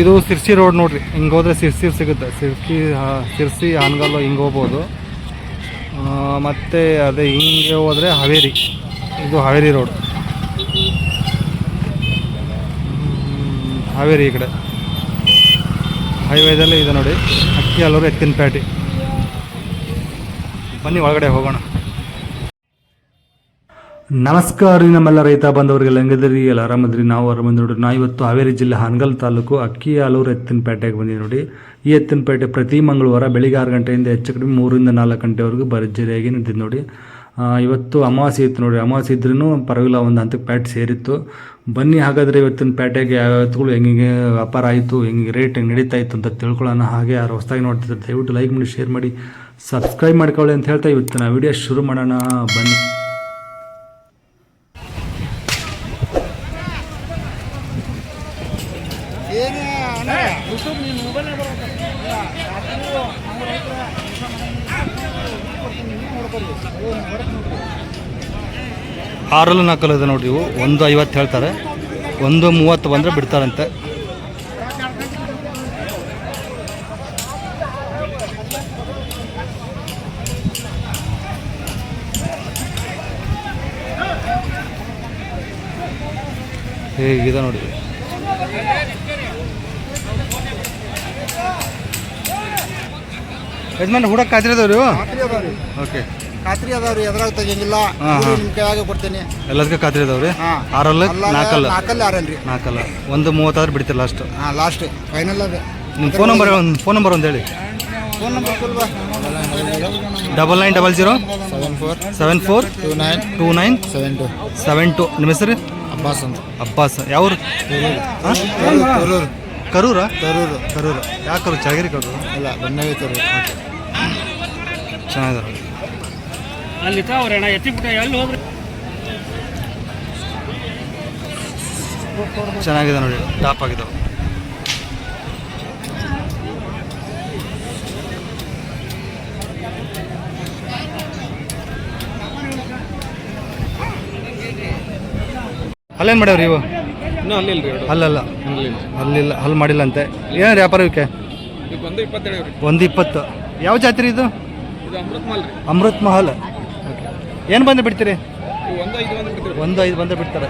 ಇದು ಸಿರ್ಸಿ ರೋಡ್ ನೋಡ್ರಿ, ಹಿಂಗೆ ಹೋದ್ರೆ ಸಿರ್ಸಿ ಸಿಗುತ್ತೆ. ಸಿರ್ಸಿ ಸಿರ್ಸಿ, ಹಾನಗಲ್ಲು ಹಿಂಗೆ ಹೋಗ್ಬೋದು. ಮತ್ತೆ ಅದೇ ಹಿಂಗೆ ಹೋದರೆ ಹಾವೇರಿ. ಇದು ಹಾವೇರಿ ರೋಡ್. ಹಾವೇರಿ ಈ ಕಡೆ. ಹೈವೇದಲ್ಲಿ ಇದೆ ನೋಡಿ, ಅಕ್ಕಿ ಹಲವರು ಎತ್ತಿನಪೇಟೆ ಬನ್ನಿ ಒಳಗಡೆ ಹೋಗೋಣ. ನಮಸ್ಕಾರ ರೀ ನಮ್ಮೆಲ್ಲ ರೈತ ಬಂದವರಿಗೆಲ್ಲ ಹೆಂಗದ್ರಿ ಎಲ್ಲ ಆರಾಮದ್ರಿ? ನಾವು ಆರಾಮದ್ ನೋಡ್ರಿ. ನಾ ಇವತ್ತು ಹಾವೇರಿ ಜಿಲ್ಲೆ ಹಾನಗಲ್ ತಾಲೂಕು ಅಕ್ಕಿ ಆಲೂರು ಎತ್ತಿನಪೇಟೆಗೆ ಬಂದಿವಿ ನೋಡಿ. ಈ ಎತ್ತಿನಪೇಟೆ ಪ್ರತಿ ಮಂಗಳವಾರ ಬೆಳಿಗ್ಗೆ ಆರು ಗಂಟೆಯಿಂದ ಹೆಚ್ಚು ಕಡಿಮೆ ಮೂರಿಂದ ನಾಲ್ಕು ಗಂಟೆವರೆಗೂ ಭರ್ಜರಿಯಾಗಿ ನಿಂತಿದ್ದು ನೋಡಿ. ಇವತ್ತು ಅಮಾವಾಸ್ಯೆ ಇತ್ತು ನೋಡಿ ಅಮಾವಾಸ್ಯೆ ಇದ್ರೂ ಪರವಾಗಿಲ್ಲ, ಒಂದು ಹಂತಕ್ಕೆ ಪ್ಯಾಟ್ ಸೇರಿತ್ತು. ಬನ್ನಿ ಹಾಗಾದರೆ ಇವತ್ತಿನ ಪೇಟೆಗೆ ಯಾವ ಎತ್ತುಗಳು ಹೆಂಗೆ ವ್ಯಾಪಾರ ಆಯಿತು ಹೆಂಗೆ ರೇಟ್ ಹೆಂಗೆ ನಡೀತಾ ಇತ್ತು ಅಂತ ತಿಳ್ಕೊಳ್ಳೋಣ. ಹಾಗೆ ಯಾರು ಹೊಸದಾಗಿ ನೋಡ್ತಿದ್ದಾರೆ ದಯವಿಟ್ಟು ಲೈಕ್ ಮಾಡಿ ಶೇರ್ ಮಾಡಿ ಸಬ್ಸ್ಕ್ರೈಬ್ ಮಾಡ್ಕೊಳ್ಳಿ ಅಂತ ಹೇಳ್ತಾ ಇವತ್ತು ನಾವು ವಿಡಿಯೋ ಶುರು ಮಾಡೋಣ. ಬನ್ನಿ. ಆರಲ್ಲೂ ನಾಲ್ಕಲ್ಲ ಇದೆ ನೋಡಿ ಇವು. ಒಂದು ಐವತ್ತು ಹೇಳ್ತಾರೆ. ಒಂದು ಮೂವತ್ತು ಬಂದರೆ ಬಿಡ್ತಾರಂತೆ. ಹೇಗಿದೆ ನೋಡಿ ಯಜಮಾನ್ ಹುಡಕ್ ಕಾದಿರೋದವ್ರು ಓಕೆ. ಖಾತ್ರಿ ಅದಾವ್ರಿ ಎದ್ರಾಗ ತೆಗಿಯಂಗಿಲ್ಲ. ನಿಮ್ ಕೈಯಾಗ ಕೊಡ್ತೇನೆ. ಎಲ್ಲದಕ್ಕೆ ಖಾತ್ರಿ ಹಾ. ಆರಲ್ಲ? ನಾಲ್ಕಲ್ಲ? ನಾಲ್ಕಲ್ಲಿ ಆರಲ್ರಿ ನಾಲ್ಕಲ್ಲ. ಒಂದು ಮೂವತ್ತಾದ್ರು ಬಿಡ್ತೀರಿ ಲಾಸ್ಟ್ ಹಾ ಲಾಸ್ಟ್ ಫೈನಲ್ ಅದ. ನಿಮ್ಮ ಫೋನ್ ನಂಬರ್ ಒಂದು ಫೋನ್ ನಂಬರ್ ಒಂದು ಹೇಳಿ. Phone number ಕೊಲ್ವಾ double nine double zero seven four seven four two nine two nine seven two seven two ನಿಮ್ಮ ಹೆಸರು? ಅಬ್ಬಾಸ್ ಅಂತ. ಅಬ್ಬಾಸ್. ಯಾವ್ರು? ಕರೂರು ಕರೂರ? ಕರೂರು ಕರೂರು. ಯಾಕೆ ಕರೂರು? ಚಳಗಿರಿ ಕರೂರು? ಇಲ್ಲ ಬನ್ನವಿ ತರೂರು. ಚೆನ್ನಾಗಿದೆ ಅಲ್ಲಿ ತಾವ್ರಣ್ಣ ಎತ್ತಿಬಿಟ್ಟ ಎಲ್ಲಿ ಹೋದ್ರಿ? ಚೆನ್ನಾಗಿದೆ ನೋಡಿ ಟಾಪ್ ಆಗಿದೆ ಅಲ್ಲೇನು ಮಾಡ್ಯಾವ್ರಿ ಇವು ಇನ್ನೂ ಅಲ್ಲಿಲ್ಲ. ಅಲ್ಲಲ್ಲ ಅಲ್ಲಿಲ್ಲ ಅಲ್ಲಿ ಮಾಡಿಲ್ಲ ಅಂತೆ ಏನು ವ್ಯಾಪಾರ ಇವಕ್ಕೆ ಒಂದು ಇಪ್ಪತ್ತು. ಯಾವ ಜಾತ್ರೆ ಇದು? ಅಮೃತ್ ಮಹಲ್. ಏನು ಬಂದು ಬಿಡ್ತೀರಿ? ಒಂದು ಐದು ಬಂದು ಬಿಡ್ತಾರೆ.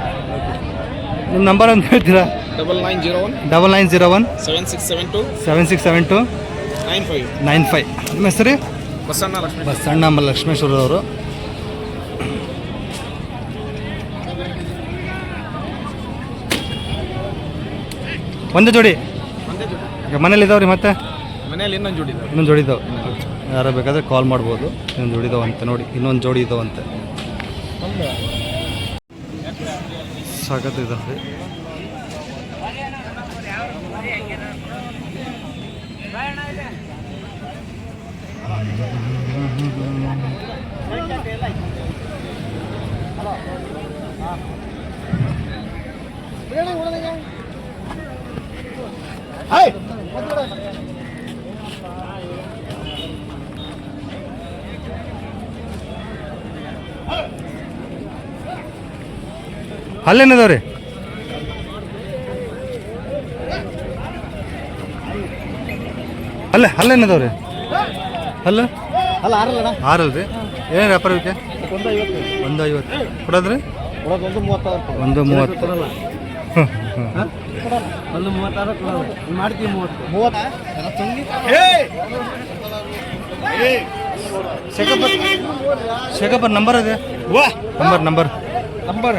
ನಿಮ್ಮ ನಂಬರ್ ಒಂದು ಹೇಳ್ತೀರಾ? Double nine zero one double nine zero one seven six seven two seven six seven two nine five nine five. ನಿಮ್ಮ ಹೆಸರು? ಬಸಣ್ಣ ಲಕ್ಷ್ಮೀ. ಬಸಣ್ಣ ಲಕ್ಷ್ಮೇಶ್ವರದವರು ಒಂದು ಜೋಡಿ? ಮನೇಲಿ ಇದಾವ್ರಿ ಮತ್ತೆ? ಮನೇಲಿ ಇನ್ನೊಂದು ಜೋಡಿ ಇನ್ನೊಂದು ಜೋಡಿ ಇದಾವೆ. ಯಾರು ಬೇಕಾದ್ರೆ ಕಾಲ್ ಮಾಡ್ಬೋದು. ಇನ್ನೊಂದು ಜೋಡಿ ಇದಾವಂತೆ ನೋಡಿ ಇನ್ನೊಂದು ಜೋಡಿ ಇದಾವಂತೆ. ಸಾಕತ್ತು ಇದಾವೆ ಅಲ್ಲೇನದಾವ್ರಿ? ಅಲ್ಲ ಅಲ್ಲೇನದಾವ್ರಿ? ಅಲ್ಲ? ಅಲ್ಲ ಆರಲ್ಲ ರೀ ಏನು ವ್ಯಾಪಾರ ಇವಕ್ಕೆ ಒಂದು ಐವತ್ತು ಒಂದು ಐವತ್ತು ಕೊಡೋದ್ರಿ ಕೊಡೋದು. ಒಂದು ಮೂವತ್ತು. ಒಂದು ಮೂವತ್ತು ಒಂದು ಮೂವತ್ತಾರು ಮಾಡ್ತೀವಿ ಮೂವತ್ತು. ಮೂವತ್ತು? ಶೇಖಪ್ಪ ಶೇಖಪ್ಪರ್ ನಂಬರ್ ಅದೇ? ವಾ! Number number. ನಂಬರ್.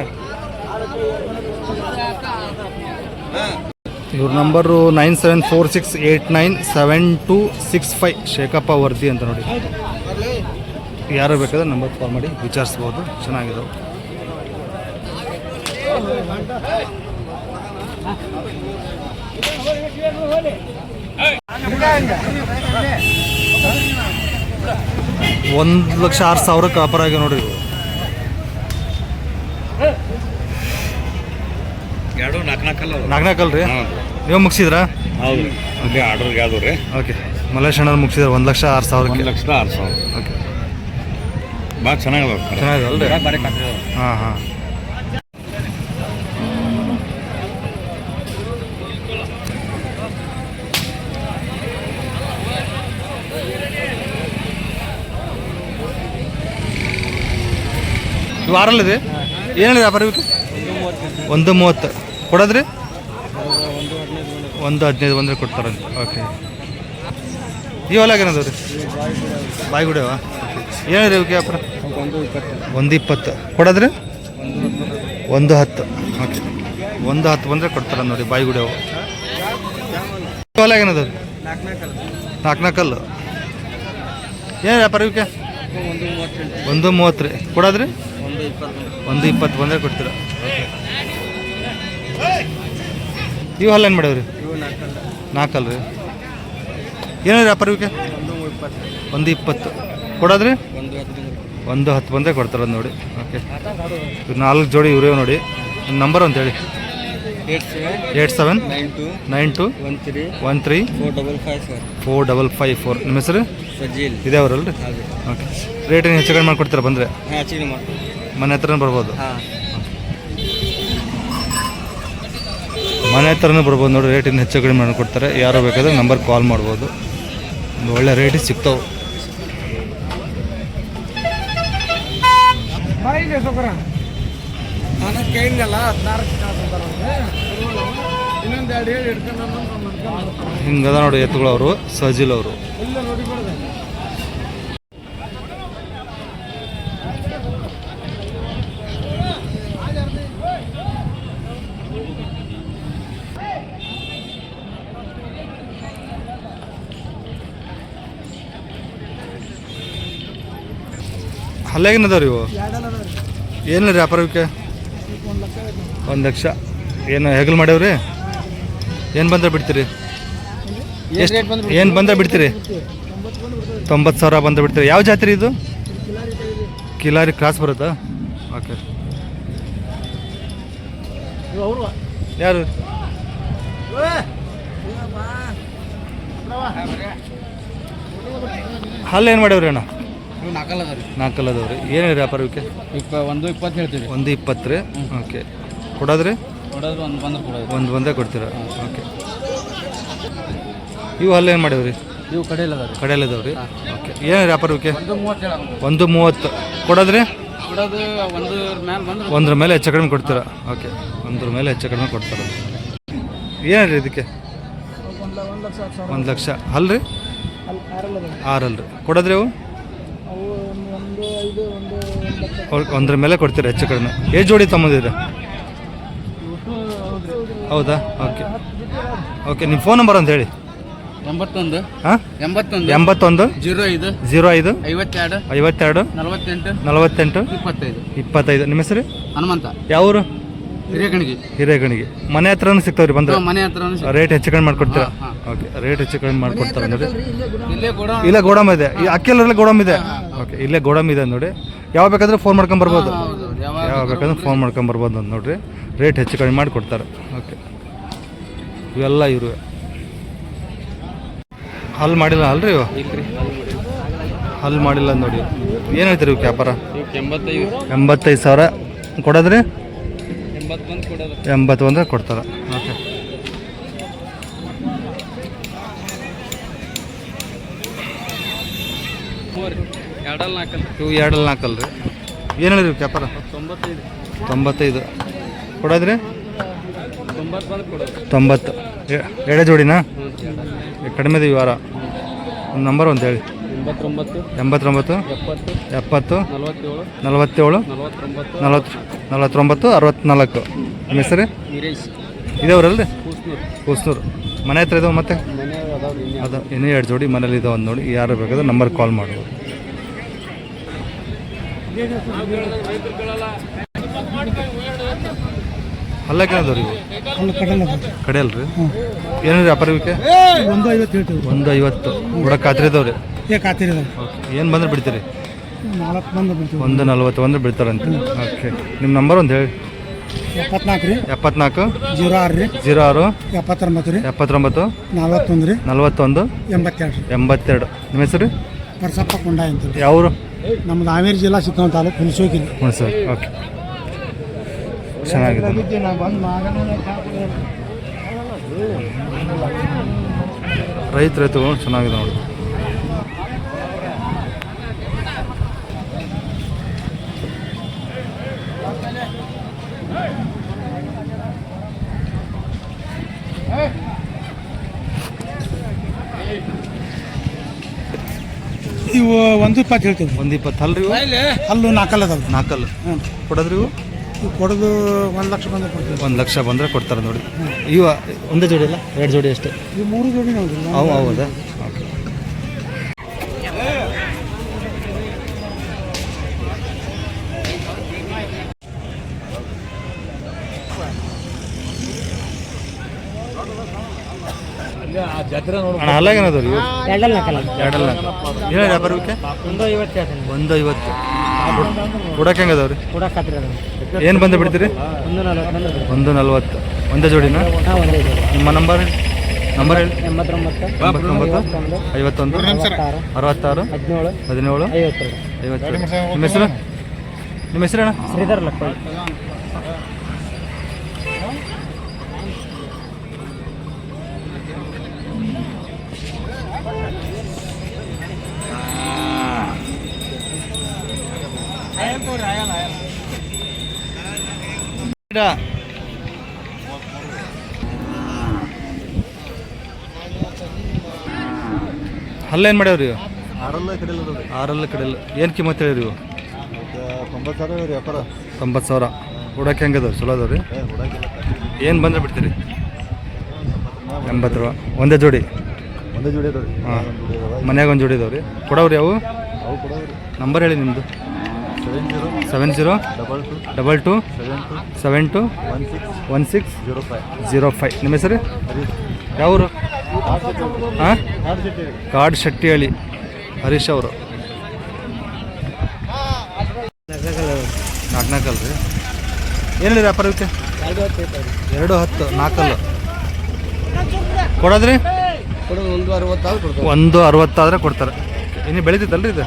ಇವ್ರ number nine seven four six eight nine seven two six five Shekhappa worthy ಅಂತ ನೋಡಿ. ಯಾರು ಬೇಕಾದ್ರೆ ನಂಬರ್ ಕಾಲ್ ಮಾಡಿ ವಿಚಾರಿಸ್ಬೋದು. ಚೆನ್ನಾಗಿದೆ ಒಂದು ಲಕ್ಷ ಆರು ಸಾವಿರಕ್ಕೆ ವ್ಯಾಪಾರ ಆಗಿ ನೋಡ್ರಿ ಇವು. ಎರಡು ನಾಲ್ಕು ನಾಲ್ಕಲ್ಲ ನಾಲ್ಕು ನಾಲ್ಕಲ್ರಿ ನೀವು ಮುಗಿಸಿದ್ರಾ? ಹೌದು. ಅಲ್ಲಿ ಆರ್ಡರ್ಗೆ ರೀ ಓಕೆ. ಮುಗಿಸಿದ್ರೆ ಒಂದು ಲಕ್ಷ ಆರು ಲಕ್ಷದ ಆರು ಸಾವಿರ. ಓಕೆ. ಚೆನ್ನಾಗಿದೆ ಚೆನ್ನಾಗಿದೆ ಅಲ್ರಿ? ಹಾಂ ವಾರಲ್ಲಿದೆ? ಏನು ವ್ಯಾಪಾರ ಇದು ಒಂದು ಮೂವತ್ತು. ಕೊಡೋದ್ರಿ? ಒಂದು ಹದಿನೈದು ಬಂದರೆ ಕೊಡ್ತಾರಂತೆ ಓಕೆ ಇವೆಲ್ಲ ರೀ ಬಾಯಿಗುಡಿಯವ? ಏನಿದೆ ಇವಕ್ಕೆ ಅಪ್ಪ ಒಂದು ಇಪ್ಪತ್ತು. ಕೊಡೋದ್ರಿ? ಒಂದು ಹತ್ತು. ಓಕೆ ಒಂದು ಹತ್ತು ಬಂದರೆ ಕೊಡ್ತಾರ ನೋಡಿ ಬಾಯಿಗುಡಿಯವು. ಇವೆಲ್ಲ ಏನದ ರೀ ನಾಲ್ಕು ನಾಲ್ಕಲ್ಲು ಏನು ವ್ಯಾಪಾರ ಇವಕ್ಕೆ? ಒಂದು ಮೂವತ್ತು ರೀ. ಕೊಡೋದ್ರಿ? ಒಂದು ಇಪ್ಪತ್ತು ಬಂದರೆ ಕೊಡ್ತೀರ. ಇವು ಏನು ಮಾಡೋರಿ ನಾಲ್ಕಲ್ಲ ರೀ. ಏನಿದೆ ವ್ಯಾಪಾರ ಇವಕ್ಕೆ? ಒಂದು ಇಪ್ಪತ್ತು. ಕೊಡೋದ್ರಿ? ಒಂದು ಹತ್ತು ಬಂದರೆ ಕೊಡ್ತಾರೆ ನೋಡಿ. ಓಕೆ ನಾಲ್ಕು ಜೋಡಿ ಇವರೇ ನೋಡಿ. ನಂಬರ್ ಅಂತ ಹೇಳಿ. Eight seven nine two nine two one three one three four double five four. Double five four ನಿಮ್ಮ ಹೆಸರು ಇದೇ ಅವರಲ್ರಿ ಓಕೆ ರೇಟ್ ಏನು ಹೆಚ್ಚು ಕಡಿಮೆ ಮಾಡಿಕೊಡ್ತೀರಾ ಬಂದರೆ? ಮನೆ ಹತ್ರನೇ ಬರ್ಬೋದು? ಮನೆ ಹತ್ರನೂ ಬರ್ಬೋದು. ನೋಡಿ ರೇಟಿನ ಇನ್ನು ಹೆಚ್ಚು ಕಡಿಮೆ ಮಾಡಿಕೊಡ್ತಾರೆ ಯಾರು ಬೇಕಾದ್ರೆ ನಂಬರ್ ಕಾಲ್ ಮಾಡ್ಬೋದು. ಒಂದು ಒಳ್ಳೆ ರೇಟಿಗೆ ಸಿಗ್ತಾವೆ. ಹಿಂಗದ ನೋಡಿ ಎತ್ತುಗಳವರು ಸಜಿಲ್ ಅವರು. ಇಲ್ಲ ಅದಾವ ರೀ ಇವು? ಏನಿಲ್ಲ ರೀ. ವ್ಯಾಪಾರ ಇವಕ್ಕೆ ಒಂದು ಲಕ್ಷ. ಏನು ಹೆಗಲ್ ಮಾಡ್ಯಾವ್ರಿ? ಏನು ಬಂದ್ರೆ ಬಿಡ್ತೀರಿ? ಎಷ್ಟು ಏನು ಬಂದ್ರೆ ಬಿಡ್ತೀರಿ? ತೊಂಬತ್ತು ಸಾವಿರ ಬಂದ್ರೆ ಬಿಡ್ತೀರಿ. ಯಾವ ಜಾತ್ರೆ ಇದು? ಕಿಲಾರಿ ಕ್ರಾಸ್ ಬರುತ್ತಾ? ಓಕೆ. ಯಾರು? ಹಲ್ಲು ಏನು ಮಾಡ್ಯಾವ್ರಿ ಅಣ್ಣ? ನಾಲ್ಕಲ್ಲ ಅದ ರೀ ನಾಲ್ಕಲ್ಲದವ್ರಿ ಏನಿದೆ ವ್ಯಾಪಾರ ಇವಕ್ಕೆ ಇಪ್ಪ ಒಂದು ಇಪ್ಪತ್ತು ಹೇಳ್ತೀವಿ. ಒಂದು ಇಪ್ಪತ್ತು ರೀ? ಓಕೆ. ಕೊಡೋದ್ರಿ? ಕೊಡೋದು ಒಂದು ಬಂದ್ರೆ ಕೊಡೋದು. ಒಂದು ಒಂದೇ ಕೊಡ್ತೀರಾ? ಓಕೆ. ಇವು ಹಲ್ಲು ಏನು ಮಾಡ್ಯಾವ್ರಿ ಇವು ಕಡೆಯಲ್ಲ ಅದ ರೀ ಓಕೆ. ಏನು ವ್ಯಾಪಾರ ಇವಕ್ಕೆ ಒಂದು ಮೂವತ್ತು ಕೊಡೋದ್ರಿ? ಕೊಡೋದು ಒಂದು ಬಂದ್ರೆ ಒಂದ್ರ ಮೇಲೆ ಹೆಚ್ಚು ಕಡಿಮೆ ಕೊಡ್ತೀರಾ? ಓಕೆ. ಒಂದ್ರ ಮೇಲೆ ಹೆಚ್ಚು ಕಡಿಮೆ ಕೊಡ್ತಾರೆ. ಏನ್ರಿ ಇದಕ್ಕೆ? ಒಂದು ಲಕ್ಷ ಅಲ್ರಿ ಅಲ್ಲಿ ಆರಲ್ಲ ಆರಲ್ರಿ ಕೊಡೋದ್ರಿ ಅವು ಒಂದು ಒಂದು ಐದು ಒಂದು ಒಂದು ಲಕ್ಷ ಅವ್ರ್- ಒಂದ್ರ ಮೇಲೆ ಕೊಡ್ತೀರಾ ಹೆಚ್ಚು ಕಡಿಮೆ? ಏಜ್ ಜೋಡಿ ತಮ್ಮದಿದೆ. ಹೌದಾ? ಓಕೆ ಓಕೆ ನಿಮ್ಮ ಫೋನ್ ನಂಬರ್ ಅಂತ ಹೇಳಿ. ಎಂಬತ್ತೊಂದು. ಹಾಂ ಎಂಬತ್ತೊಂದು. ಎಂಬತ್ತೊಂದು? ಜೀರೋ ಐದು ಜೀರೋ ಐದು ಐವತ್ತೆರಡು. ಐವತ್ತೆರಡು? ನಲವತ್ತೆಂಟು. ನಲವತ್ತೆಂಟು? ಇಪ್ಪತ್ತೈದು. ಇಪ್ಪತ್ತೈದು. ನಿಮ್ಮ ಹೆಸರು? ಹನುಮಂತ. ಯಾವೂರು? ಹಿರೇಕಣಿಗೆ. ಹಿರೇಗಣಿಗೆ ಮನೆ ಹತ್ರನೂ ಸಿಗ್ತಾವ್ರಿ ಬಂದ್ರೆ? ಮನೆ ಹತ್ರ ರೇಟ್ ಹೆಚ್ಚು ಕಡಿಮೆ ಮಾಡ್ಕೊಡ್ತೀರಾ? ಹಾ, ಓಕೆ ರೇಟ್ ಹೆಚ್ಚು ಕಡಿಮೆ ಮಾಡ್ಕೊಡ್ತಾರೆ ನೋಡಿ. ಇಲ್ಲೇ ಗೋಡಮ್. ಇದೆ. ಈ ಅಕ್ಕಿಯಲ್ಲೆಲ್ಲ ಗೋಡಮ್ ಇದೆ? ಓಕೆ ಇಲ್ಲೇ ಗೋಡಮ್ ಇದೆ ನೋಡಿ. ಯಾವಾಗ ಬೇಕಾದ್ರೆ ಫೋನ್ ಮಾಡ್ಕೊಂಡ್ ಬರ್ಬೋದು. ಯಾವಾಗ ಬೇಕಾದ್ರೆ ಫೋನ್ ಮಾಡ್ಕೊಂಡ್ ಬರ್ಬೋದು ಅಂತ ನೋಡ್ರಿ. ರೇಟ್ ಹೆಚ್ಚು ಕಡಿಮೆ ಮಾಡಿ ಕೊಡ್ತಾರೆ. ಓಕೆ ಇವೆಲ್ಲ ಇರು ಹಲ್ ಮಾಡಿಲ್ಲ ಅಲ್ರಿ ಇವು? ಹಲ್ ಮಾಡಿಲ್ಲ ನೋಡಿ. ಏನು ಹೇಳ್ತೀರಿ ಇವಕ್ಕೆ ವ್ಯಾಪಾರ? ಎಂಬತ್ತೈದು. ಎಂಬತ್ತೈದು ಸಾವಿರ ಕೊಡೋದ್ರಿ? ಎಂಬತ್ತು ಬಂದು ಕೊಡೋದು. ಎಂಬತ್ತು ಬಂದರೆ ಕೊಡ್ತಾರೆ. ಓಕೆ. ಎರಡಲ್ಲ ನಾಲ್ಕಲ್ಲ ಇವು ಎರಡಲ್ಲಿ ನಾಲ್ಕಲ್ಲ ರೀ ಏನು ಹೇಳಿರಿ ಕ್ಯಾಪರ ವ್ಯಾಪಾರ ತೊಂಬತ್ತೈದು. ತೊಂಬತ್ತೈದು. ಕೊಡೋದ್ರಿ? ತೊಂಬತ್ತು ಬಂದು ಕೊಡೋದು. ತೊಂಬತ್ತು. ಎಡೆ ಜೋಡಿನಾ? ಕಡಿಮೆ ಇದೆ ವಾರ. ಒಂದು ನಂಬರ್ ಒಂದು ಹೇಳಿ. ಎಂಬತ್ತೊಂಬತ್ತು. ಎಂಬತ್ತೊಂಬತ್ತು. ಎಪ್ಪತ್ತು. ಎಪ್ಪತ್ತು. ನಲವತ್ತೇಳು. ನಲವತ್ತೇಳು. ನಲವತ್ತು ನಲವತ್ತೊಂಬತ್ತು ಅರವತ್ತ್ನಾಲ್ಕು ನಿಮ್ಮ ಹೆಸರು? ವೀರೇಶ್. ಇದೇವ್ರಲ್ರಿ? ಕೂಸ್ನೂರು. ಮನೆ ಹತ್ರ ಇದಾವೆ ಮತ್ತೆ? ಅದು ಇನ್ನೂ ಎರಡು ಜೋಡಿ ಮನೇಲಿ ಇದಾವೆ ಒಂದು ನೋಡಿ. ಯಾರು ಬೇಕಾದ್ರೆ ನಂಬರ್ ಕಾಲ್ ಮಾಡ್ಬೋದು. ಅಲ್ಲಕ್ಕೆ ಅದಾವ್ರಿ ಇವು? ಅಲ್ಲಿ ಕಡಲ ಕಡೆ ಅಲ್ರಿ ಏನಿದೆ ವ್ಯಾಪಾರ ಇವಕ್ಕೆ ಒಂದು ಐವತ್ತು ಹೇಳ್ತೀವಿ ಒಂದು ಐವತ್ತು ಕೂಡ ಖಾತ್ರಿ ಇದಾವ್ರಿ ಏ ಖಾತ್ರಿ ಓಕೆ ಏನು ಬಂದ್ರೆ ಬಿಡ್ತೀರಿ? ನಾಲ್ಕು ಬಂದು ಬಿಡ್ತೀವಿ ಒಂದು ನಲ್ವತ್ತು ಬಂದ್ರೆ ಬಿಡ್ತಾರಂತೆ. ಓಕೆ ನಿಮ್ಮ ನಂಬರ್ ಒಂದು ಹೇಳಿ. ಎಪ್ಪತ್ನಾಲ್ಕು ರೀ. ಎಪ್ಪತ್ನಾಲ್ಕು? ಜೀರೋ ಆರು ರೀ. ಜೀರೋ ಆರು? ಎಪ್ಪತ್ತೊಂಬತ್ತು ರೀ. ಎಪ್ಪತ್ತೊಂಬತ್ತು? ನಲ್ವತ್ತೊಂದು ರೀ. ನಲ್ವತ್ತೊಂದು? ಎಂಬತ್ತೆರಡು ಎಂಬತ್ತೆರಡು. ನಿಮ್ಮ ಹೆಸರು? ಪರಸಪ್ಪ ಕುಂಡ ಅಂತ ಯಾವರು? ನಮ್ದು ಹಾವೇರಿ ಜಿಲ್ಲಾ ಸಿಕ್ಕಂ ತಾಲೂಕು ಸರ್ ಓಕೆ. ಚೆನ್ನಾಗಿದೆ. ರೈತ ರೈತಗಳು ಚೆನ್ನಾಗಿದೆ ನೋಡಿ. ಇವು ಒಂದು ಇಪ್ಪತ್ತು ಹೇಳ್ತೀವಿ ಒಂದು ಇಪ್ಪತ್ತು. ಅಲ್ರಿ ಇವು? ಅಲ್ಲೂ ನಾಲ್ಕಲ್ಲ ಅದಾವ ನಾಲ್ಕಲ್ಲು. ಹ್ಞೂ ಕೊಡೋದ್ರಿ ಇವು? ಇವು ಕೊಡೋದು ಒಂದು ಲಕ್ಷ ಬಂದ್ರೆ ಕೊಡ್ತೀವಿ. ಒಂದು ಲಕ್ಷ ಬಂದರೆ ಕೊಡ್ತಾರೆ ನೋಡಿ. ಇವ ಒಂದೇ ಜೋಡಿ ಅಲ್ಲ? ಎರಡು ಜೋಡಿ ಅಷ್ಟೇ. ಇವು ಮೂರು ಜೋಡಿ ಅವು ಹೌದಾ ಓಕೆ ಅಣ್ಣ ಬಂದ ಇವು ಎರಡಲ್ಲ ನಾಲ್ಕಲ್ಲ ಎರಡಲ್ಲ. ಏನು ವ್ಯಾಪಾರಕ್ಕೆ ಒಂದು ಐವತ್ತು ಹೇಳ್ತೀನಿ. ಒಂದು ಐವತ್ತು ಕೊಡಕ್ಕೆ ಹೆಂಗದವ್ರಿ ಕೊಡಕ್ಕೆ ಅದು ಏನು ಬಂದು ಬಿಡ್ತೀರಿ? ಒಂದು ನಲ್ವತ್ತು ಬಂದ್ರೆ ಒಂದು ನಲ್ವತ್ತು. ಒಂದೇ ಜೋಡಿನ? ಹಾಂ ಒಂದೇ ಇದೆ ನಿಮ್ಮ ನಂಬರ್? ನಂಬರ್ ಹೇಳಿ. ಎಂಬತ್ತೊಂಬತ್ತು. ಎಂಬತ್ತೊಂಬತ್ತು. ಐವತ್ತೊಂದು. ಅರವತ್ತಾರು. ಹದಿನೇಳು. ಹದಿನೇಳು. ಐವತ್ತೆರಡು. ಐವತ್ತು. ನಿಮ್ಮ ಹೆಸರು? ನಿಮ್ಮ ಹೆಸರು ಅಣ್ಣ? ಶ್ರೀಧರ್ ಲಕ್ಕೋಳ್ ಅಲ್ಲೇನು ಮಾಡ್ಯಾವ್ರಿ? ಆರಲ್ಲ ಕಡೆ ಆರಲ್ಲ ಕಡೆಲ್ಲ ಏನು ಕಿಮ್ಮತ್ತು ಹೇಳಿರಿ ಇವು? ತೊಂಬತ್ತು ಸಾವಿರ ವ್ಯಾಪಾರ. ತೊಂಬತ್ತು ಸಾವಿರ. ಹುಡಕ್ಕೆ ಹೆಂಗದವ್ರಿ ಚಲೋ ಅದಾವ್ರಿ? ಏನು ಬಂದ್ರೆ ಬಿಡ್ತೀರಿ? ಎಂಬತ್ತು ರೂಪಾಯಿ ಒಂದೇ ಜೋಡಿ? ಒಂದೇ ಜೋಡಿ ಅದಾವ್ರಿ. ಹಾಂ. ಮನ್ಯಾಗ ಒಂದು ಜೋಡಿ ಅದಾವ್ರಿ. ಕೊಡವ್ರಿ ಅವು? ಅವು ಕೊಡವ್ರಿ. ನಂಬರ್ ಹೇಳಿ ನಿಮ್ಮದು seven zero double two double two seven two seven two one six one six zero five zero five ನಿಮ್ಮ ಹೆಸರು? ಯಾವರು? ಹಾಂ? ಕಾಡ್ ಶೆಟ್ಟಿಹಳ್ಳಿ ಹರೀಶ್ ಅವರು. ನಾಲ್ಕು ನಾಲ್ಕಲ್ಲ ರೀ ವ್ಯಾಪಾರ ವ್ಯಾಪಾರಕ್ಕೆ ಎರಡು ಹತ್ತು. ನಾಲ್ಕಲ್ಲು. ಕೊಡೋದ್ರಿ? ಒಂದು ಅರವತ್ತಾದ್ರೆ ಕೊಡ್ತಾರೆ. ಇನ್ನು ಬೆಳಿತೈತಲ್ರಿ ಇದು?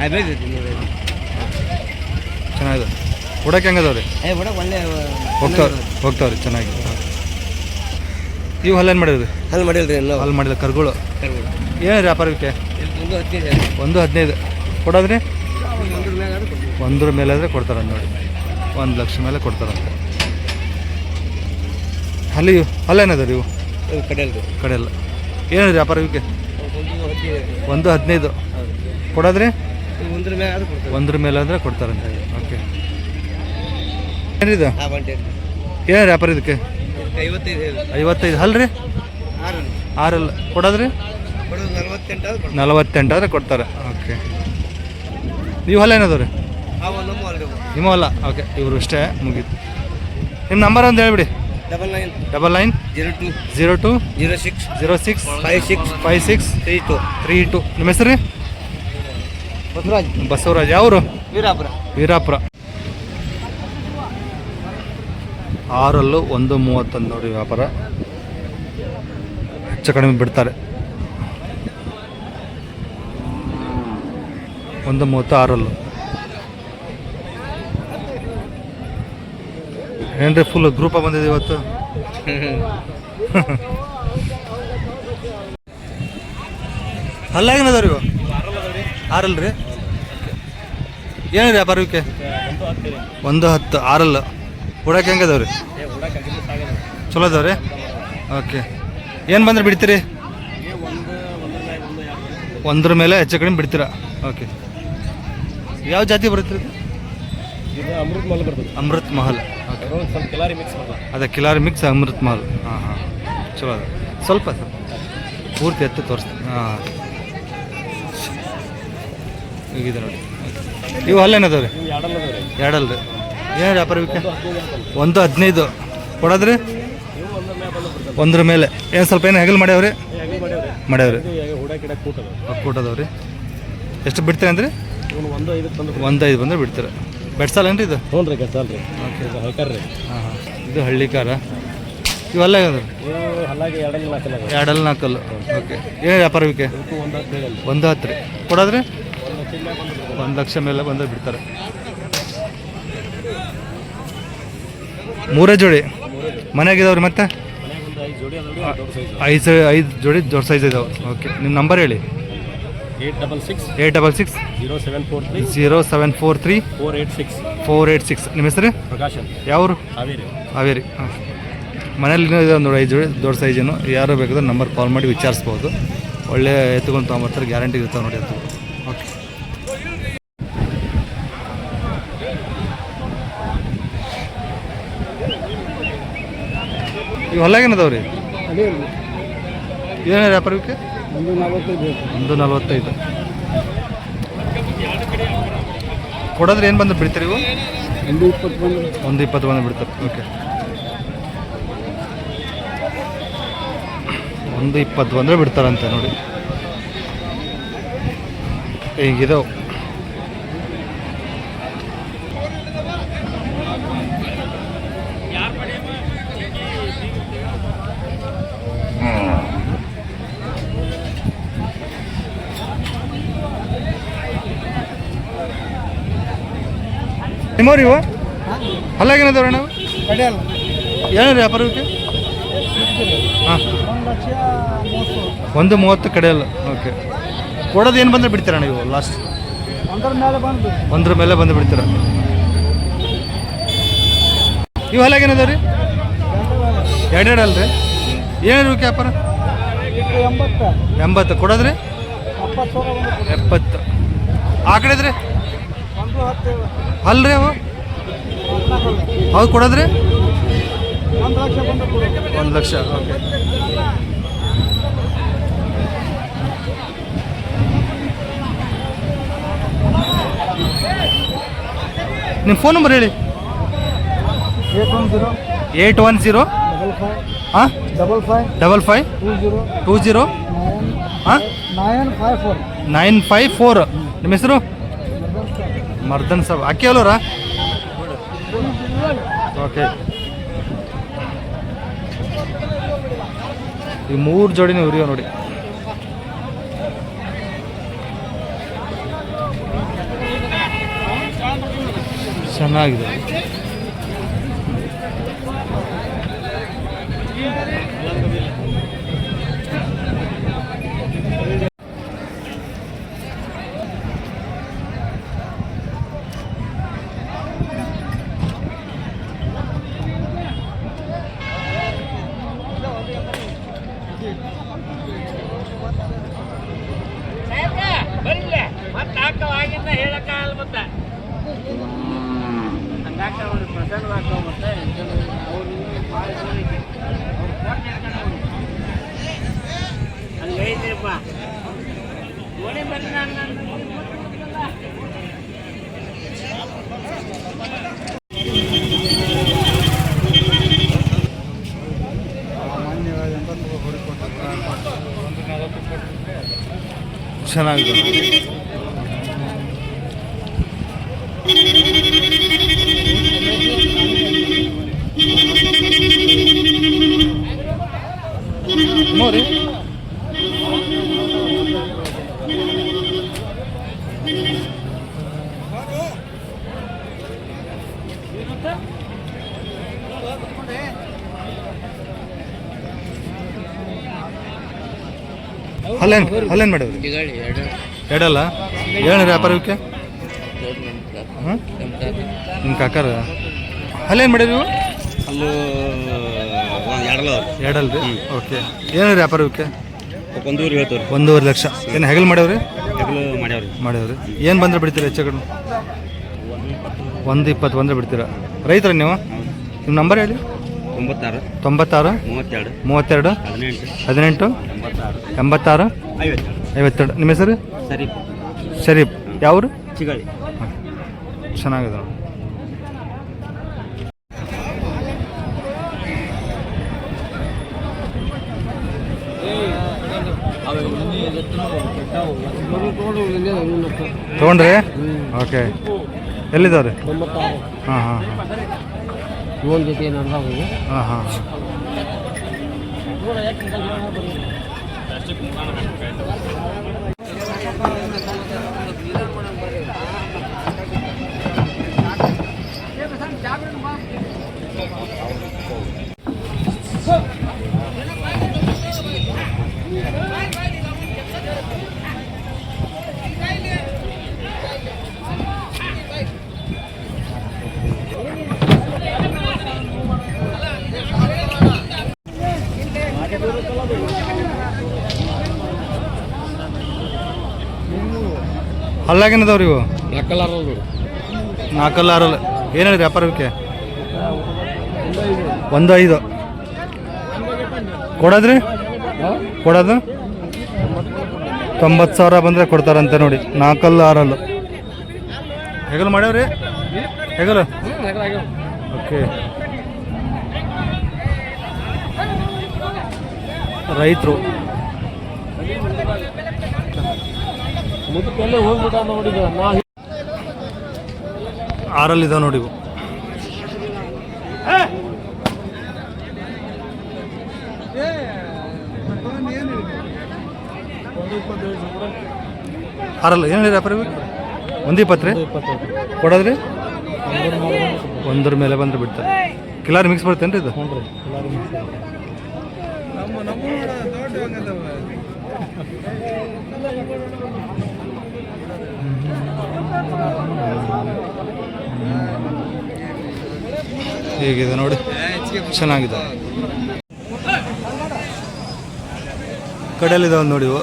ಚೆನ್ನಾಗಿದೆ. ಕೊಡಕ್ಕೆ ಹೆಂಗದವ್ರಿ? ಏ ಬಿಡ ಒಳ್ಳೆ ಹೋಗ್ತಾವ್ರಿ ಹೋಗ್ತಾವ್ರಿ ಚೆನ್ನಾಗಿ. ನೀವು ಹಲ್ಲೇನು ಮಾಡಿದ್ರಿ ಅಲ್ಲಿ ಮಾಡಿಲ್ರಿ ಎಲ್ಲ. ಹಲ್ಲು ಮಾಡಿಲ್ಲ ಕರ್ಗಳು. ಏನು ವ್ಯಾಪಾರಕ್ಕೆ? ಒಂದು ಹತ್ತಿದೆ ಒಂದು ಹದಿನೈದು. ಕೊಡೋದ್ರಿ? ಒಂದ್ರ ಮೇಲೆ ಆದರೆ ಕೊಡ್ತಾರೆ ನೋಡಿ. ಒಂದು ಲಕ್ಷ ಮೇಲೆ ಕೊಡ್ತಾರಂತೆ ಅಲ್ಲಿ ಅಲ್ಲೇನದ ನೀವು ಇವು? ಕಡೆ ಅಲ್ರಿ ಕಡೆಯಲ್ಲ. ಏನು ವ್ಯಾಪಾರಕ್ಕೆ ಒಂದು ಹದಿನೈದು. ಕೊಡೋದ್ರಿ? ಒಂದ್ರ ಮೇಲೆ ಅಂದ್ರೆ ಕೊಡ್ತಾರೆ. ಒಂದ್ರ ಮೇಲೆ ಅಂದರೆ ಕೊಡ್ತಾರಂತೆ ಓಕೆ ಏನಿದೆ ಏನು ವ್ಯಾಪಾರ ಇದಕ್ಕೆ? ಐವತ್ತೈದು ಅಲ್ರಿ? ಆರು ಆರಲ್ಲ. ಕೊಡೋದ್ರಿ? ಕೊಡೋದು ನಲ್ವತ್ತೆಂಟು ಆದರೆ ಕೊಡ್ತಾರೆ. ಓಕೆ ನೀವು ಅಲ್ಲ ಏನದ್ರಿ ನಿಮ್ಮ ಅಲ್ಲ ಓಕೆ ಇವರು ಇಷ್ಟೇ ಮುಗೀತು. ನಿಮ್ಮ ನಂಬರ್ ಅಂತ ಹೇಳ್ಬಿಡಿ. Double nine. Double nine. Zero two. Zero two. Zero six. Zero six. Five six. Five six. Three two. Three two. ನಿಮ್ಮ ಹೆಸರು ರೀ? ಬಸವರಾಜ್. ಬಸವರಾಜ್ ಯಾವರು? ವೀರಾಪುರ. ವೀರಾಪುರ. ಆರಲ್ಲೂ ಒಂದು ಮೂವತ್ತೊಂದು ನೋಡಿ ವ್ಯಾಪಾರ. ಹೆಚ್ಚು ಕಡಿಮೆ ಬಿಡ್ತಾರೆ. ಒಂದು ಮೂವತ್ತು ಆರಲ್ಲು. ಏನ್ರಿ ಫುಲ್ ಗ್ರೂಪ ಬಂದಿದೆ ಇವತ್ತು? ಅಲ್ಲಾಗಿನದವ್ರಿ ಇವು ಆರಲ್ರಿ ಏನು ವ್ಯಾಪಾರಕ್ಕೆ ಒಂದು ಹತ್ತು, ಆರಲ್ಲ. ಹುಡಕ್ಕೆ ಹೆಂಗೆ ಅದಾವ್ರಿ ಚಲೋ ಅದಾವ್ರಿ? ಓಕೆ. ಏನು ಬಂದ್ರೆ ಬಿಡ್ತೀರಿ? ಒಂದ್ರ ಮೇಲೆ ಹೆಚ್ಚು ಕಡಿಮೆ ಬಿಡ್ತೀರಾ? ಓಕೆ. ಯಾವ ಜಾತಿ ಬರುತ್ತೆ ಇದು? ಮಹಲ್ ಅಮೃತ ಅಮೃತ್ ಮಹಲ್. ಅದೇ, ಕಿಲಾರಿ ಮಿಕ್ಸ್ ಅಮೃತ್ ಮಹಲ್. ಹಾಂ ಹಾಂ. ಚಲೋ ಅದ. ಸ್ವಲ್ಪ ಸ್ವಲ್ಪ ಪೂರ್ತಿ ಎತ್ತು ತೋರಿಸ್ತೀನಿ. ಹಾಂ. ಈಗಿದೆ ನೋಡಿ. ಇವು ಅಲ್ಲೇನದಾವ್ರಿ ಎರಡಲ್ಲ ರೀ. ಏನು ವ್ಯಾಪಾರಕ್ಕೆ ಒಂದು ಹದಿನೈದು. ಕೊಡೋದ್ರಿ? ಒಂದ್ರ ಮೇಲೆ. ಏನು ಸ್ವಲ್ಪ ಏನು ಹೆಗಲ್ ಮಾಡ್ಯಾವ್ರಿ ಮಾಡ್ಯಾವ್ರಿ ಕೂಟದವ್ರಿ ಎಷ್ಟು ಬಿಡ್ತೀರಿ ಅಂದ್ರೆ? ಒಂದು ಐದು ಬಂದ್ರೆ ಬಿಡ್ತೀರ. ಬೆಡ್ಸಲ್ಲೇನ್ರಿ ಇದು? ಹ್ಞೂ ರೀ ಗದ್ದಲ್ ರೀ. ರೀ. ಹಾಂ ಹಾಂ. ಇದು ಹಳ್ಳಿಕಾರ ಇವೆಲ್ಲ ಅದಾವ್ರಿ ಇವು ಹಲ್ಲಾಗಿ ಎರಡಲ್ಲಿ ನಾಲ್ಕಲ್ಲ ಓಕೆ. ಏನು ವ್ಯಾಪಾರ ವಿಕೆ? ಒಂದು ಹತ್ತು ರೀ. ಕೊಡೋದ್ರಿ? ಒಂದು ಲಕ್ಷ ಮೇಲೆ ಬಂದು ಬಿಡ್ತಾರೆ. ಮೂರೇ ಜೋಡಿ? ಮನೆಯಾಗಿದ್ದಾವ್ರಿ ಮತ್ತೆ? ಐದು ಐದು ಜೋಡಿ ದೊಡ್ಡ ಸೈಜ್ ಇದಾವೆ. ಓಕೆ ನಿಮ್ಮ ನಂಬರ್ ಹೇಳಿ. Eight double six eight double six zero seven four three zero seven four three four eight six four six ನಿಮ್ಮ ಹೆಸರು? ಪ್ರಕಾಶ್ ಯಾವರು? ಹಾವೇರಿ. ಹಾವೇರಿ ಹಾಂ. ಮನೇಲಿ ನೋಡಿ ಇದೆ ಒಂದು ಐದು ಜೋಡಿ, ದೊಡ್ಡ ಸೈಜೇನು ಯಾರು ಬೇಕಾದ್ರೆ ನಂಬರ್ ಕಾಲ್ ಮಾಡಿ ವಿಚಾರಿಸ್ಬೋದು. ಒಳ್ಳೆ ಎತ್ತುಕೊಂಡು ತೊಗೊಂಬರ್ತಾರೆ. ಗ್ಯಾರಂಟಿ ಇರ್ತಾವೆ ನೋಡಿ ಎತ್ತು ಓಕೆ ಇವು ಹೊಲ್ಲಾಗೇನದಾವ ರೀ. ಅದೇ ವ್ಯಾಪಾರ ಒಂದು ನಲವತ್ತೈದು ಒಂದು ನಲ್ವತ್ತೈದು. ಕೊಡೋದ್ರೆ ಏನು ಬಂದು ಬಿಡ್ತೀರಿ ಇವು? ಒಂದು ಇಪ್ಪತ್ತು ಬಂದು ಒಂದು ಇಪ್ಪತ್ತು ಬಂದು ಬಿಡ್ತಾರೆ. ಓಕೆ. ಒಂದು ಇಪ್ಪತ್ತು ಬಂದರೆ ಬಿಡ್ತಾರಂತೆ ನೋಡಿ. ಹೀಗಿದಾವೆ ನಿಮ್ಮವ್ರಿ ಇವ? ಅಲ್ಲಾಗೇನದವ್ರಿ ನಾವು ಏನು ಏನು ಅಪರೂಪಕ್ಕೆ ಹಾಂ. ಒಂದು ಮೂವತ್ತು. ಒಂದು ಮೂವತ್ತು ಕಡೆ ಅಲ್ಲ. ಓಕೆ ಕೊಡೋದು ಏನು ಬಂದರೆ ಬಿಡ್ತೀರಾ ನೀವು ಲಾಸ್ಟ್ ಒಂದರ ಮೇಲೆ ಬಂದು. ಒಂದ್ರ ಮೇಲೆ ಬಂದು ಬಿಡ್ತೀರ? ಇವು ಅಲ್ಲಾಗೇನದ ರೀ? ಎರಡೆರಡು ಅಲ್ರಿ? ಏನು ರೀ ವ್ಯಾಪಾರ? ಎಂಬತ್ತು. ಎಂಬತ್ತು. ಕೊಡೋದ್ರಿ? ಎಪ್ಪತ್ತು ಆ ಕಡೆದ್ರಿ ಅಲ್ರಿ ಅವ? ಹೌದು ಅವು ಕೊಡೋದ್ರಿ? ಒಂದು ಲಕ್ಷ ಓಕೆ. ನಿಮ್ಮ ಫೋನ್ ನಂಬರ್ ಹೇಳಿ. Eight one zero. Eight one zero double five. ಹಾಂ double five double five two zero. Two zero ಹಾಂ nine five four. Nine five four. ನಿಮ್ಮ ಹೆಸರು? ಮರ್ದನ್ ಸಾಬ್. ಅಕ್ಕಿ ಅಲ್ಲೋರ ಓಕೆ ಈ ಮೂರು ಜೋಡಿನೂ ಉರಿಯೋ ನೋಡಿ. ಚೆನ್ನಾಗಿದೆ. ಚೆನ್ನಾಗಿದೆ ಅಲ್ಲೇನು ಅಲ್ಲೇನು ಮಾಡಿದ್ರಿ? ಎರಡಲ್ಲ? ಏನು ವ್ಯಾಪಾರಕ್ಕೆ ಹಾಂ ನಿಮ್ಮ ಕಾಕಾರ? ಅಲ್ಲೇನು ಮಾಡಿರಿ ನೀವು ಅಲ್ಲೂ ಎರಡಲ್ಲ ಎರಡಲ್ಲ ರೀ ಓಕೆ. ಏನು ವ್ಯಾಪಾರಕ್ಕೆ ಒಂದೂವರೆ ಹೇಳ್ತಾರೆ ಒಂದೂವರೆ ಲಕ್ಷ. ಏನು ಹೆಗಲ್ ಮಾಡ್ಯಾವ್ರಿ? ಹೆಗಲು ಮಾಡ್ಯಾವ್ರಿ. ಮಾಡ್ಯಾವ್ರಿ. ಏನು ಬಂದ್ರೆ ಬಿಡ್ತೀರಾ ಹೆಚ್ಚು ಒಂದು ಇಪ್ಪತ್ತು ಬಂದ್ರೆ ಬಿಡ್ತೀರಾ? ರೈತರ ನೀವು? ನಿಮ್ಮ ನಂಬರ್ ಹೇಳಿ. ತೊಂಬತ್ತಾರು. ತೊಂಬತ್ತಾರು? ಮೂವತ್ತೆರಡು. ಮೂವತ್ತೆರಡು? ಹದಿನೆಂಟು. ಹದಿನೆಂಟು? ಎಂಬತ್ತಾರು. ಎಂಬತ್ತಾರು? ಐವತ್ತು ಐವತ್ತೆರಡು. ನಿಮ್ಮ ಹೆಸರು? ಸರಿ ಶರೀಫ್. ಯಾವರು? ಚಿಗಳಿ. ಚೆನ್ನಾಗಿದೆ. ತೊಗೊಂಡ್ರಿ? ಓಕೆ. ಎಲ್ಲಿದ್ದಾವ್ರಿ? ಹಾಂ ಹಾಂ ಹಾಂ. ಇವನ್ ಜೊತೆ ನಡೆದಾವು ಹಾಂ ಹಾಂ ಹಾಂ ಅಲ್ಲಾಗೇನದವ್ರಿ ಇವು? ನಾಲ್ಕಲ್ಲಾರದು ನಾಲ್ಕಲ್ಲ ಆರಲ್ಲ ಏನು ಹೇಳಿರಿ ವ್ಯಾಪಾರಕ್ಕೆ? ಒಂದು ಐದು ಕೊಡೋದ್ರಿ? ಕೊಡೋದು? ತೊಂಬತ್ತು ಸಾವಿರ ಬಂದರೆ ಕೊಡ್ತಾರಂತೆ ನೋಡಿ. ನಾಲ್ಕಲ್ಲು ಆರಲ್ಲು ಹೆಗಲು ಮಾಡ್ಯಾವ್ರಿ? ಹೆಗಲು? ಓಕೆ. ರೈತರು. ಮುದಕ್ಕೆಲ್ಲ ಹೋಗ್ಬಿಟ್ಟ ನೋಡಿದ ನಾ ಆರಲ್ಲಿದ್ದಾವೆ ನೋಡಿ ಆರಲ್ಲ ಏನು ಹೇಳಿ ವ್ಯಾಪಾರ? ಒಂದು ಇಪ್ಪತ್ತು ರೀ? ಕೊಡೋದ್ರಿ? ಒಂದ್ರ ಮೇಲೆ ಬಂದ್ರೆ ಬಿಡ್ತಾರೆ. ಕಿಲಾರಿ ಮಿಕ್ಸ್ ಬರ್ತೇನೆ ರೀ ಇದು ಹೇಗಿದೆ ನೋಡಿ. ಚೆನ್ನಾಗಿದೆ. ಕಡೆಯಲ್ಲಿದ್ದಾವೆ ನೋಡಿ ಇವು.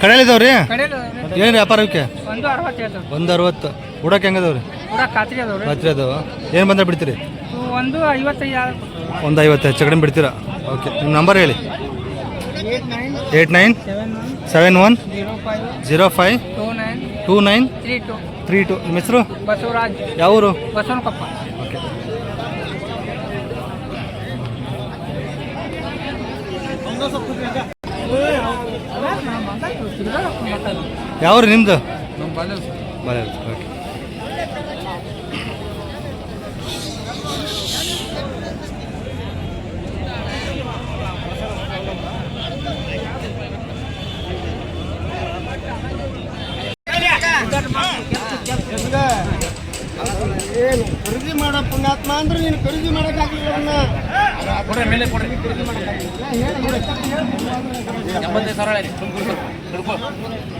ಕಡೆಯಲ್ಲಿದ್ದಾವೆ ರೀ? ಏನು ವ್ಯಾಪಾರಕ್ಕೆ? ಒಂದು ಅರವತ್ತು ಹೇಳ್ತಾವೆ. ಒಂದು ಅರವತ್ತು. ಉಡಕ್ಕೆ ಹೆಂಗದವ್ ಕೂಡ ಖಾತ್ರಿ ರಾತ್ರಿ ಅದಾವ. ಏನು ಬಂದ್ರೆ ಬಿಡ್ತೀರಿ? ಒಂದು ಐವತ್ತೈದು ಒಂದು ಐವತ್ತು ಹೆಚ್ಚು ಕಡಿಮೆ ಬಿಡ್ತೀರಾ? ಓಕೆ. ನಿಮ್ಮ ನಂಬರ್ ಹೇಳಿ. Eight nine eight nine seven one seven one zero five zero five two nine two nine three two three two. ನಿಮ್ಮ ಹೆಸರು? ಬಸವರಾಜ್. ಯಾವ ಊರು? ಬಸವನಕೊಪ್ಪ. ಯಾವ ಊರು ನಿಮ್ಮದು ಬಾಳೆ ಓಕೆ ಏನು ಖರೀದಿ ಮಾಡೋ ಪುಣ್ಯಾತ್ಮ ಅಂದ್ರೆ ನೀನು ಖರೀದಿ ಮಾಡೋಕ್ಕಾಗಲಿಲ್ಲ ಅವನ್ನ ಎಪ್ಪತ್ತೈದು ಬೇಜಾರ ನನ್ನ ಹಚ್ಚಲಿಲ್ಲ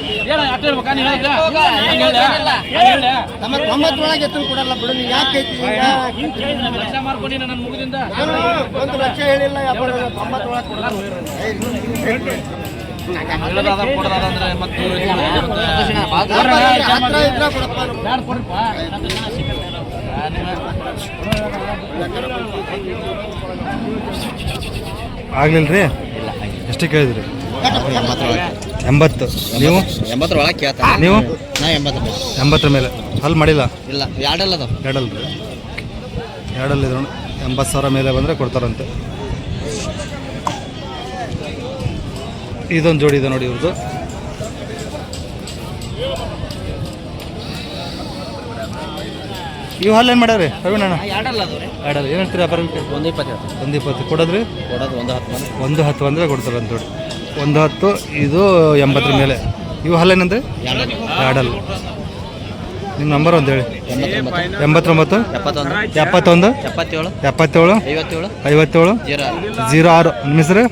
ನೀನು ನಮ್ಮ ತೊಂಬತ್ತೊಳಗೆ ಎತ್ತಲು ಕೊಡಲ್ಲ ಬಿಡು ನೀ ಯಾಕೆ ಒಂದು ಲಕ್ಷ ಹೇಳಿಲ್ಲ ತೊಂಬತ್ತೊಳಗೆ ಕೊಡಲ್ಲ. ಇದ್ರೆ ಕೊಡಪ್ಪ ಎಂಬತ್ತು. ನೀವು? ಎಂಬತ್ತರೊಳಗೆ ಕೇಳ್ತಾ ನೀವು? ನಾ ಎಂಬತ್ತು ಎಂಬತ್ತರ ಮೇಲೆ. ಹಲ್ ಮಾಡಿಲ್ಲ? ಇಲ್ಲ ಎರಡಲ್ಲ ಅದಾವ ಎರಡಲ್ಲ ಎರಡಲ್ಲ ಇದ್ರು. ಎಂಬತ್ತು ಸಾವಿರ ಮೇಲೆ ಬಂದರೆ ಕೊಡ್ತಾರಂತೆ. ಇದೊಂದು ಜೋಡಿ ಇದೆ ನೋಡಿ ಇವ್ರದ್ದು. ಇವು ಹಲ್ಲೇನು ಏನು ಮಾಡ್ಯಾವ್ರಿ ಪ್ರವೀಣ್ ಎರಡಲ್ಲ ಎರಡಲ್ಲ. ಏನು ಹೇಳ್ತೀರಿ? ವ್ಯಾಪಾರಕ್ಕೆ ಒಂದು ಇಪ್ಪತ್ತು ಒಂದು ಇಪ್ಪತ್ತು. ಕೊಡೋದ್ರಿ ಕೊಡೋದು ಒಂದು ಹತ್ತು ಒಂದು ಹತ್ತು ಅಂದರೆ ಕೊಡ್ತಾರೆ ಅಂತ ನೋಡಿ. ಒಂದು ಹತ್ತು ಇದು ಎಂಬತ್ತರ ಮೇಲೆ. ಇವು ಹಲ್ಲೇನಂದ್ರೆ ಎರಡಲ್ಲ. ನಿಮ್ಮ ನಂಬರ್ ಒಂದು ಹೇಳಿ. ಎಂಬತ್ತೊಂಬತ್ತು? ಎಪ್ಪತ್ತೊಂದು? ಎಪ್ಪತ್ತೇಳು? ಐವತ್ತೇಳು? ಜೀರೋ ಆರು. ನಿಮ್ಮ ಹೆಸರು?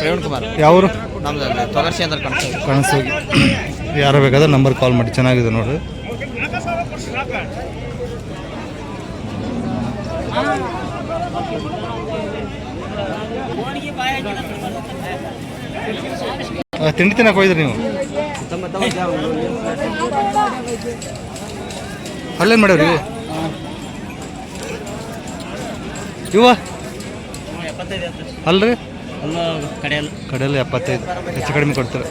ಪ್ರವೀಣ್ ಕುಮಾರ್. ಯಾವರು? ಯಾರು ಬೇಕಾದ್ರೆ ನಂಬರ್ ಕಾಲ್ ಮಾಡಿ. ಚೆನ್ನಾಗಿದೆ ನೋಡ್ರಿ. ತಿಂಡಿ ತಿನ್ನಕ್ಕೆ ಹೋಗಿದ್ರಿ ನೀವು? ಅಲ್ಲೇನು ಮಾಡ್ಯಾವ್ರಿ ಇವು ಅಲ್ರಿ? ಕಡೆಯಲ್ಲ ಎಪ್ಪತ್ತೈದು, ಹೆಚ್ಚು ಕಡಿಮೆ ಕೊಡ್ತಾರೆ.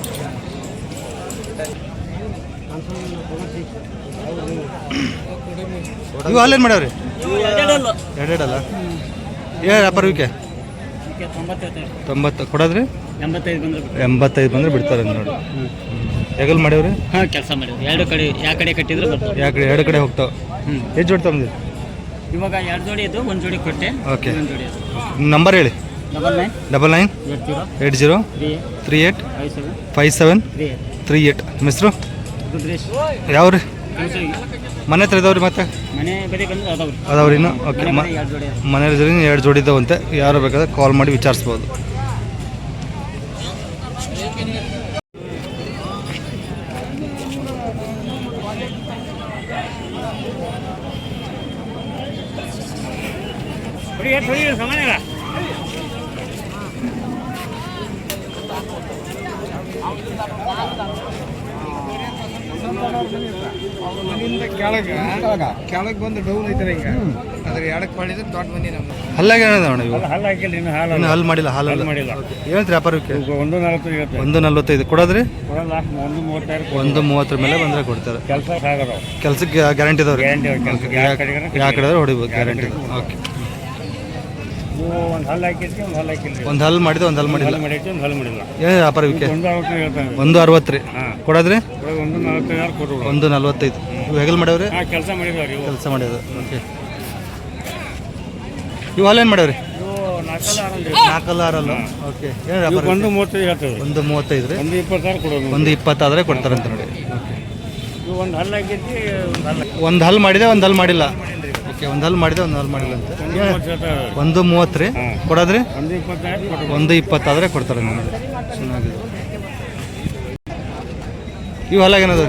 ಇವು ಅಲ್ಲೇನು ಮಾಡ್ಯಾವ್ರಿ ಎರಡೆರಡಲ್ಲ? ಏನು ವ್ಯಾಪಾರಕ್ಕೆ ತೊಂಬತ್ತು ಕೊಡೋದ್ರಿ? ಎಂಬತ್ತೈದು ಬಂದ್ರೆ ಬಿಡ್ತಾರೆ. ನೋಡಿ. ಹೆಗಲ್ ಮಾಡ್ಯವ್ರಿ ಹಾಂ ಕೆಲಸ ಮಾಡಿದ್ರು. ಎರಡು ಕಡೆ ಯಾವ ಕಡೆ ಕಟ್ಟಿದ್ರು ಬರ್ತದೆ ಯಾಕೆ ಎರಡು ಕಡೆ ಹೋಗ್ತಾವ. ಹ್ಞೂ ಎಷ್ಟು ಜೋಡಿ ತಗೊಂಡಿರಿ ಇವಾಗ ಎರಡು ಜೋಡಿ ಇದ್ದು ಒಂದು ಜೋಡಿ ಕೊಟ್ಟೆ. ಓಕೆ ಜೋಡಿ ನಂಬರ್ ಹೇಳಿ. Double nine double nine eight zero three eight five seven three eight ನಿಮ್ಮ ಹೆಸರು ರುದ್ರೇಶ್. ಯಾವ ರೀ ಮನೆ ಹತ್ರ ಇದಾವ್ರಿ ಮತ್ತೆ? ಅದಾವ್ರಿ. ಇನ್ನು? ಓಕೆ ಮನೆ ಮ ಕಡೆ ಎರಡು ಜೋಡಿ ಅದಾವ. ಮನೆ ಎರಡು ಜೋಡಿ ಇದಾವಂತೆ ಯಾರು ಬೇಕಾದ್ರೆ ಕಾಲ್ ಮಾಡಿ ವಿಚಾರಿಸ್ಬೋದು. ಕೆಳಗೆ ಕೆಳಗೆ? ಬಂದು ಡೌನ್ ಐತಾರೆ ಹಿಂಗೆ. ಅದ್ರ ಎಡಕ್ಕೆ ಮಾಡಿದ್ರೆ ದೊಡ್ಡ ಮನೆ ನಮ್ದು. ಹಲ್ಲಾಗ ಏನದಾವಣ ಇವು? ಹಲ್ಲು ಹಾಕಿಲ್ಲ ಇನ್ನು ಹಾಲು ಇನ್ನು ಮಾಡಿಲ್ಲ ಹಾಲು ಹಲ್ಲು ಮಾಡಿಲ್ಲ. ವ್ಯಾಪಾರಕ್ಕೆ? ಒಂದು ನಲವತ್ತು ಇರುತ್ತೆ ಒಂದು ನಲ್ವತ್ತೈದು. ಕೊಡೋದ್ರಿ? ಕೊಡಲ್ಲ ಒಂದು ಮೂವತ್ತಾರು ಒಂದು ಮೂವತ್ತರ ಮೇಲೆ ಬಂದರೆ ಕೊಡ್ತಾರೆ. ಕೆಲಸ ಕೆಲ್ಸಕ್ಕೆ ಗ್ಯಾರಂಟಿ ಇದಾವ್ರಿ ಯಾವ ಕಡೆ ಹೊಡಿಬೋದು. ಗ್ಯಾರಂಟಿ. ಓಕೆ. ಒಂದು ಹಲ್ಲು ಒಂದು ಹಲ್ಲು ಹಾಕಿಲ್ಲ ಒಂದು ಹಲ್ ಮಾಡಿದೆ ಒಂದು ಹಲ್ ಮಾಡಿಲ್ಲ ಹಲ್ಲು ಮಾಡೈತಿ ಒಂದು ಹಲ್ಲು ಮಾಡಿಲ್ಲ ಏನು ವ್ಯಾಪಾರ ಇವಕ್ಕೆ ಒಂದು ಅವತ್ತು ಹೇಳ್ತಾನೆ ಒಂದು ಅರವತ್ತು ರೀ ಹಾಂ ಕೊಡೋದ್ರಿ ಒಂದು ನಲವತ್ತೈದು ಕೊಟ್ಟು ಒಂದು ನಲ್ವತ್ತೈದು ಇವು ಹೆಗಲ್ ಮಾಡ್ಯಾವ್ರಿ ಹಾಂ ಕೆಲಸ ಮಾಡಿದ್ರಿ ಇವು ಕೆಲಸ ಮಾಡ್ಯಾದ ಓಕೆ ಇವು ಹಾಲೇನು ಮಾಡ್ಯಾವ್ರಿ ಇವು ನಾಲ್ಕಲ್ಲ ಆರಲ್ಲ ನಾಲ್ಕಲ್ಲ ಆರಲ್ಲ ಓಕೆ ಏನು ವ್ಯಾಪಾರ ಒಂದು ಮೂವತ್ತೈದು ಹೇಳ್ತೇವೆ ಒಂದು ಮೂವತ್ತೈದು ರೀ ಒಂದು ಇಪ್ಪತ್ತಾರು ಕೊಡೋದು ಒಂದು ಇಪ್ಪತ್ತಾದ್ರೆ ಕೊಡ್ತಾರಂತ ನೋಡಿ ಓಕೆ ಇವು ಒಂದು ಹಲ್ಲು ಹಾಕೈತಿ ಒಂದು ಹಲ್ಲು ಒಂದು ಹಲ್ ಮಾಡಿದೆ ಒಂದು ಹಲ್ ಮಾಡಿಲ್ಲ ಓಕೆ ಒಂದು ಹಲ್ ಮಾಡಿದೆ ಒಂದು ಹಲ್ ಮಾಡಿಲ್ಲ ಅಂತ. ಒಂದು ಮೂವತ್ತು ರೀ. ಕೊಡೋದ್ರಿ? ಒಂದು ಇಪ್ಪತ್ತಾದರೆ ಕೊಡ್ತಾರೆ ನೋಡಿ ಚೆನ್ನಾಗಿದೆ. ಇವು ಹಲ್ಲಾಗ ಏನದ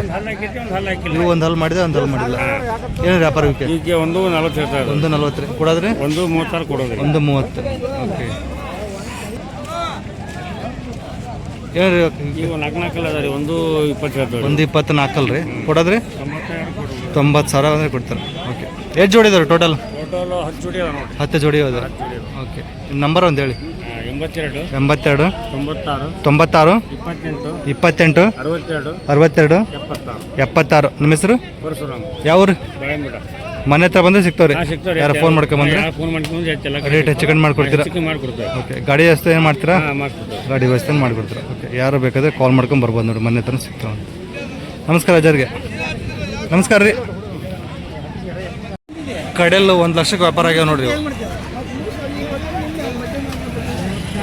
ನೀವು ಒಂದು ಹಲ್ ಮಾಡಿದೆ ಒಂದು ಹಲ್ ಮಾಡಿಲ್ಲ. ಏನು ವ್ಯಾಪಾರ ಒಂದು ನಲವತ್ತು ಒಂದು ನಲ್ವತ್ತು ರೀ ಕೊಡೋದ್ರಿ? ಒಂದು ಮೂವತ್ತಾರು ಕೊಡೋದು ಒಂದು ಮೂವತ್ತು. ಓಕೆ. ಏನು ರೀ ಈಗ ನಾಲ್ಕು ನಾಲ್ಕಲ್ಲ ಅದ ರೀ ಒಂದು ಇಪ್ಪತ್ತು ಹೇಳ್ತಾರೆ ಒಂದು ಇಪ್ಪತ್ತು ನಾಲ್ಕಲ್ಲ ರೀ ಕೊಡೋದ್ರಿ ತೊಂಬತ್ತು ಸಾವಿರ ಅಂದರೆ ಕೊಡ್ತಾರೆ. ಓಕೆ. ಎಷ್ಟು ಜೋಡಿ ಇದಾವೆ ಟೋಟಲ್ ಟೋಟಲ್ ಹತ್ತು ಜೋಡಿ ನೋಡಿ ಹತ್ತು ಜೋಡಿ ಅದ ಓಕೆ. ನಂಬರ್ ಒಂದು ಹೇಳಿ. ಎಂಬತ್ತೆರಡು. ಎಂಬತ್ತೆರಡು. ತೊಂಬತ್ತಾರು. ತೊಂಬತ್ತಾರು. ಇಪ್ಪತ್ತೆಂಟು. ಇಪ್ಪತ್ತೆಂಟು. ಅರವತ್ತೆರಡು. ಅರವತ್ತೆರಡು. ಎಪ್ಪತ್ತಾರು. ಎಪ್ಪತ್ತಾರು. ನಿಮ್ಮ ಹೆಸರು? ಯಾವ ಊರು ಮನೆ ಹತ್ರ ಬಂದ್ರೆ ಸಿಗ್ತಾವ್ರಿ. ಹಾಂ ಯಾರು ಫೋನ್ ಮಾಡ್ಕೊಂಡು ಹೆಚ್ಚೆಲ್ಲ ರೇಟ್ ಹೆಚ್ಚು ಕಡಿಮೆ ಮಾಡ್ಕೊಡ್ತೀರಾ? ಚಿಕನ್ ಓಕೆ ಗಾಡಿ ವ್ಯವಸ್ಥೆ ಏನು ಮಾಡ್ತೀರಾ? ಹಾಂ ಗಾಡಿ ವ್ಯವಸ್ಥೆ ಮಾಡ್ಕೊಡ್ತೀರಾ? ಓಕೆ ಯಾರು ಬೇಕಾದ್ರೆ ಕಾಲ್ ಮಾಡ್ಕೊಂಡು ಬರ್ಬೋದು ನೋಡಿ ಮನೆ ಹತ್ರ ಸಿಗ್ತಾವ ನಮಸ್ಕಾರ ಅಜರ್ಗೆ. ನಮಸ್ಕಾರ ರೀ. ಕಡೆಯಲ್ಲ ಒಂದು ಲಕ್ಷಕ್ಕೆ ವ್ಯಾಪಾರ ಆಗ್ಯಾವ ನೋಡ್ರಿ ಇವು.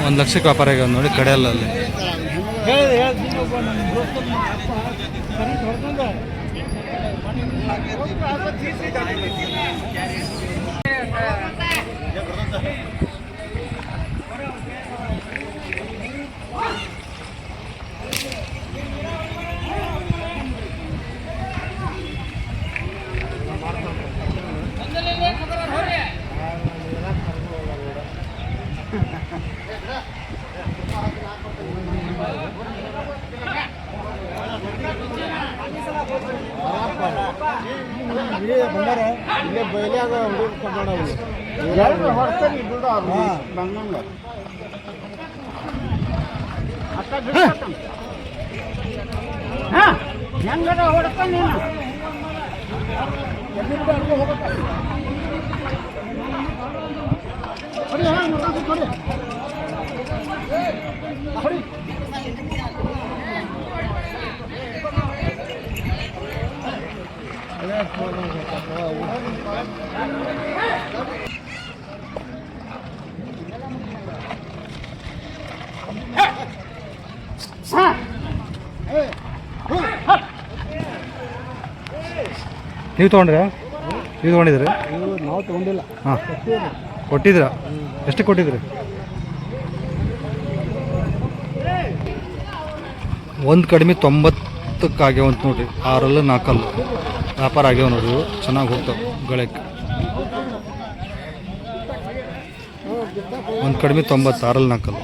ಒಂದು ಲಕ್ಷಕ್ಕೆ ವ್ಯಾಪಾರ ಆಗ್ಯಾವ ನೋಡಿ है ಬಂದಾರ ಇಲ್ಲೇ ಬಯಲಾಗ ಹಾ. ಬಂಗಂಗ ಹೆಂಗದ ಹೊಡ್ತಾನೆ ನೀವು ತೊಗೊಂಡ್ರೆ? ನೀವು ತೊಗೊಂಡಿದ್ರಿ ನಾವು ತೊಗೊಂಡಿಲ್ಲ. ಹಾಂ. ಕೊಟ್ಟಿದ್ದೀರಾ? ಎಷ್ಟು ಕೊಟ್ಟಿದ್ರಿ ಒಂದು ಕಡಿಮೆ ತೊಂಬತ್ತಕ್ಕೆ ಆಗ್ಯಾವ ಅಂತ ನೋಡ್ರಿ. ಆರಲ್ಲ ನಾಲ್ಕಲ್ಲ ವ್ಯಾಪಾರ ಆಗ್ಯಾವ ನೋಡ್ರಿ ಚೆನ್ನಾಗಿ ಹೋಗ್ತಾವೆ ಗಳಕ್ಕೆ ಒಂದು ಕಡಿಮೆ ತೊಂಬತ್ತು ಆರಲ್ಲಿ ನಾಲ್ಕಲ್ಲ